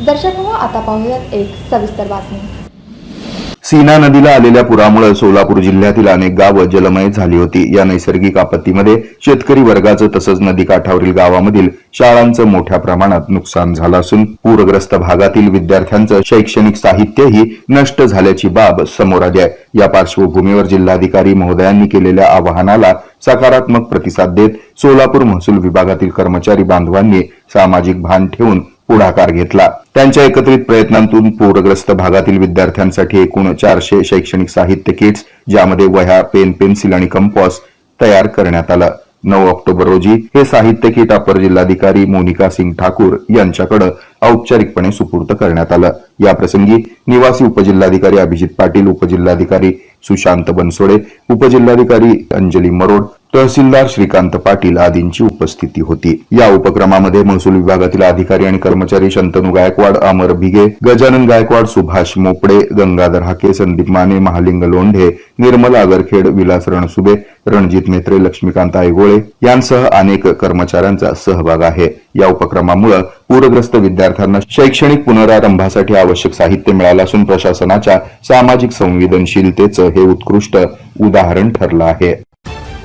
दर्शक हो आता पाहूयात एक सविस्तर बातमी. सीना नदीला आलेल्या पुरामुळे सोलापूर जिल्ह्यातील अनेक गावं जलमय झाली होती. या नैसर्गिक आपत्तीमध्ये शेतकरी वर्गाचं तसंच नदीकाठावरील गावामधील शाळांचं मोठ्या प्रमाणात नुकसान झालं असून पूरग्रस्त भागातील विद्यार्थ्यांचं शैक्षणिक साहित्यही नष्ट झाल्याची बाब समोर आली आहे. या पार्श्वभूमीवर जिल्हाधिकारी महोदयांनी केलेल्या आवाहनाला सकारात्मक प्रतिसाद देत सोलापूर महसूल विभागातील कर्मचारी बांधवांनी सामाजिक भान ठेवून पुढाकार घेतला. त्यांच्या एकत्रित प्रयत्नांतून पूरग्रस्त भागातील विद्यार्थ्यांसाठी एकूण चारशे शैक्षणिक साहित्य किट्स ज्यामध्ये वह्या पेन पेन्सिल आणि कंपॉस तयार करण्यात आलं. नऊ ऑक्टोबर रोजी हे साहित्य किट अपर जिल्हाधिकारी मोनिका सिंग ठाकूर यांच्याकडे औपचारिकपणे सुपूर्त करण्यात आलं. या प्रसंगी निवासी उपजिल्हाधिकारी अभिजित पाटील उपजिल्हाधिकारी सुशांत बनसोडे उपजिल्हाधिकारी अंजली मरोड तहसीलदार श्रीकांत पाटील आदींची उपस्थिती होती. या उपक्रमामध्ये महसूल विभागातील अधिकारी आणि कर्मचारी शंतनू गायकवाड अमर भिगे गजानन गायकवाड सुभाष मोपडे गंगाधर हाके संदीप माने महालिंग लोंढे निर्मल आगरखेड विलास रणसुबे रणजित मेत्रे लक्ष्मीकांत आयगोळे यांसह अनेक कर्मचाऱ्यांचा सहभाग आहे. या उपक्रमामुळे पूरग्रस्त विद्यार्थ्यांना शैक्षणिक पुनरारंभासाठी आवश्यक साहित्य मिळालं असून प्रशासनाच्या सामाजिक संवेदनशीलतेचं हे उत्कृष्ट उदाहरण ठरलं आहे.